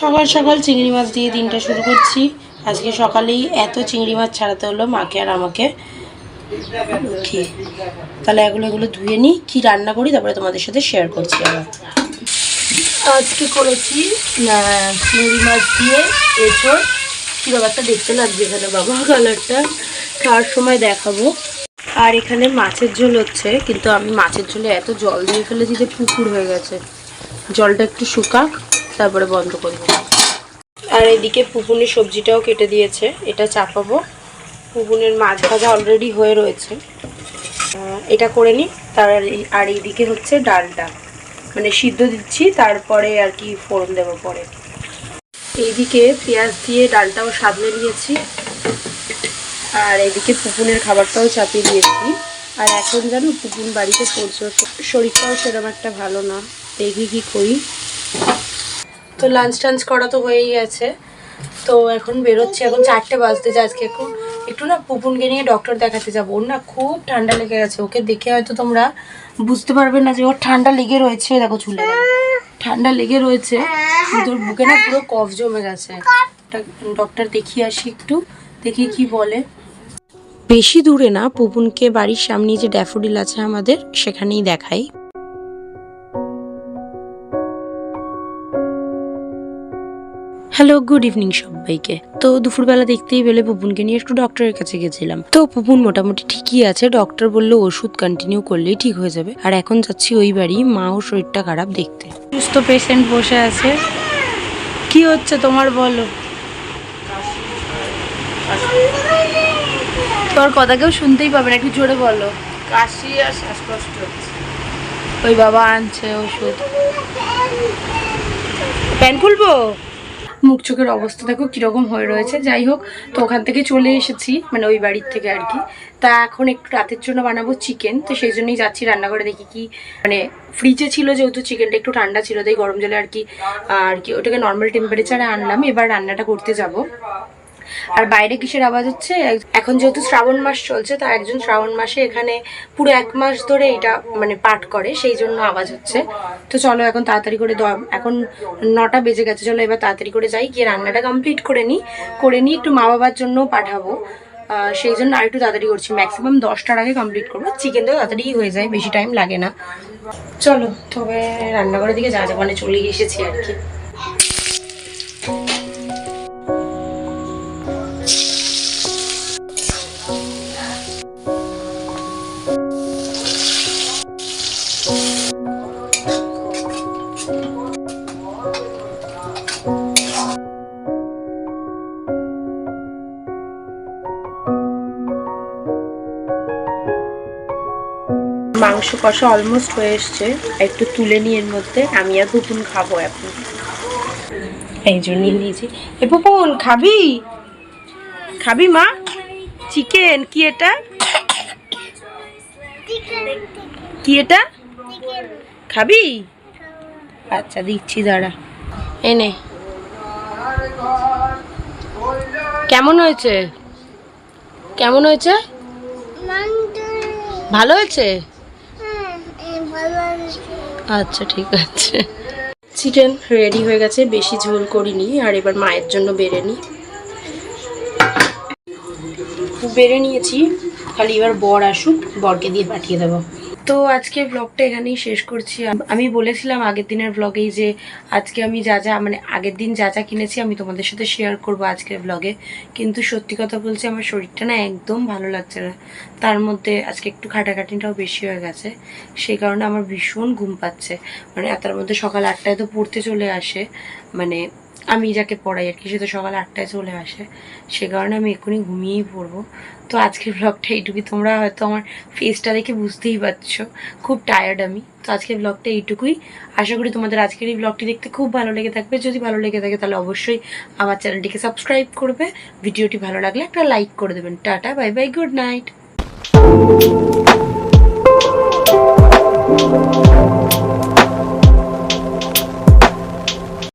সকাল সকাল চিংড়ি মাছ দিয়ে দিনটা শুরু করছি। আজকে সকালেই এত চিংড়ি মাছ ছাড়াতে হলো মাকে আর আমাকে। কি তাহলে এগুলো এগুলো ধুয়ে নিই, কি রান্না করি তারপরে তোমাদের সাথে শেয়ার করছি আবার। আজকে করেছি চিংড়ি মাছ দিয়ে কি ব্যাপারটা দেখতে লাগছে এখানে, বাবা, কালারটা। খাওয়ার সময় দেখাবো? আর এখানে মাছের ঝোল হচ্ছে, কিন্তু আমি মাছের ঝোলে এত জল দিয়ে ফেলেছি যে পুকুর হয়ে গেছে। জলটা একটু শুকাক। তারপরে বন্ধ করব আর এদিকে পুকুনের সবজিটাও কেটে দিয়েছে, এটা চাপাবো। পুকুনের মাছ ভাজা অলরেডি হয়ে রয়েছে। এটা করে নিই, তার আর এইদিকে হচ্ছে ডালটা। মানে সিদ্ধ দিচ্ছি, তারপরে আর কি ফোড়ন দেবো পরে। এইদিকে পেঁয়াজ দিয়ে ডালটাও সাদলে নিয়েছি। আর এদিকে পুকুনের খাবারটাও চাপিয়ে দিয়েছি। আর এখন জানো পুকুন বাড়িতে পড়ছে শরীরটাও সেরকম একটা ভালো না। দেখি কি করি। তো লাঞ্চ টাঞ্চ করা তো হয়েই গেছে। তো এখন বেরোচ্ছি, এখন চারটে বাজতে যায় আজকে। এখন একটু না পুপুনকে নিয়ে ডক্টর দেখাতে যাব। ওর না খুব ঠান্ডা লেগে গেছে। ওকে দেখে হয়তো তোমরা বুঝতে পারবে না যে ওর ঠান্ডা লেগে রয়েছে দেখো চুলে। ঠান্ডা লেগে রয়েছে। ওর বুকে না পুরো কফ জমে গেছে। ডক্টর দেখিয়ে আসি একটু, দেখি কি বলে। বেশি দূরে না, পুপুনকে বাড়ির সামনে যে ড্যাফোডিল আছে আমাদের, সেখানেই দেখাই। হ্যালো গুড ইভিনিং সবাইকে। তো দুপুরবেলা দেখতেই পেলে পুপুনকে নিয়ে একটু ডক্টরের কাছে গেছিলাম। তো পুপুন মোটামুটি ঠিকই আছে ডক্টর বলল ওষুধ কন্টিনিউ করলেই ঠিক হয়ে যাবে। আর এখন যাচ্ছি ওই বাড়ি মা ও শরীরটা খারাপ দেখতে। সুস্থ পেশেন্ট বসে আছে। কি হচ্ছে তোমার বলো? তোর কথা কেউ শুনতেই পাবে না একটু জোরে বলো। কাশি আর শ্বাসকষ্ট হচ্ছে। ওই বাবা আনছে ওষুধ। প্যান খুলবো? মুখ চোখের অবস্থা দেখো কীরকম হয়ে রয়েছে। যাই হোক, তো ওখান থেকে চলে এসেছি মানে ওই বাড়ির থেকে আর কি। তা এখন একটু রাতের জন্য বানাবো চিকেন তো সেই জন্যই যাচ্ছি রান্নাঘরে দেখি কি মানে ফ্রিজে ছিল যেহেতু চিকেনটা একটু ঠান্ডা ছিল, তাই গরম জলে আর কি আর কি ওটাকে নর্মাল টেম্পারেচারে আনলাম। এবার রান্নাটা করতে যাব। আর বাইরে কিসের আওয়াজ হচ্ছে? এখন যেহেতু শ্রাবণ মাস চলছে, তা একজন শ্রাবণ মাসে এখানে পুরো এক মাস ধরে এটা মানে পাঠ করে, সেই জন্য আওয়াজ হচ্ছে। তো চলো এখন তাড়াতাড়ি করে এখন নটা বেজে গেছে, চলো এবার তাড়াতাড়ি করে যাই, গিয়ে রান্নাটা কমপ্লিট করে নিই। করে নিই একটু মা বাবার জন্য পাঠাবো। সেই জন্য আর একটু তাড়াতাড়ি করছি। ম্যাক্সিমাম দশটার আগে কমপ্লিট করব। চিকেন তো তাড়াতাড়ি হয়ে যায়, বেশি টাইম লাগে না। চলো, তবে রান্নাঘরের দিকে যা যা মানে চলে এসেছি আর কি। মাংস কষা অলমোস্ট হয়ে এসছে। একটু তুলে নিয়ে এর মধ্যে। আমি আর পুপুন খাব এখন। এই জন্যই নিয়েছি। এ পুপুন খাবি? খাবি মা? চিকেন কি এটা? কি এটা? খাবি? আচ্ছা দিচ্ছি দাঁড়া। এনে কেমন হয়েছে? কেমন হয়েছে? ভালো হয়েছে? আচ্ছা ঠিক আছে। চিকেন রেডি হয়ে গেছে, বেশি ঝোল করিনি, আর এবার মায়ের জন্য বেড়ে নিই। বেড়ে নিয়েছি, খালি এবার বর আসুক, বরকে দিয়ে পাঠিয়ে দেবো। তো আজকে ব্লগটা এখানেই শেষ করছি। আমি বলেছিলাম আগের দিনের ব্লগেই যে, আজকে আমি যা যা মানে আগের দিন যা যা কিনেছি আমি তোমাদের সাথে শেয়ার করব আজকের ব্লগে কিন্তু সত্যি কথা বলছি, আমার শরীরটা না একদম ভালো লাগছে না। তার মধ্যে আজকে একটু খাটাখাটিটাও বেশি হয়ে গেছে। সেই কারণে আমার ভীষণ ঘুম পাচ্ছে। মানে তার মধ্যে সকাল আটটায় তো পড়তে চলে আসে। মানে আমি যাকে পড়াই আর কি, সে তো সকাল আটটায় চলে আসে। সে কারণে আমি এক্ষুনি ঘুমিয়েই পড়ব। তো আজকের ব্লগটা এইটুকুই। তোমরা হয়তো আমার ফেসটা দেখে বুঝতেই পারছ, খুব টায়ার্ড আমি। তো আজকের ব্লগটা এইটুকুই। আশা করি তোমাদের আজকের এই ব্লগটি দেখতে খুব ভালো লেগে থাকবে। যদি ভালো লেগে থাকে তাহলে অবশ্যই আমার চ্যানেলটিকে সাবস্ক্রাইব করবে। ভিডিওটি ভালো লাগলে একটা লাইক করে দেবেন। Tata bye bye good night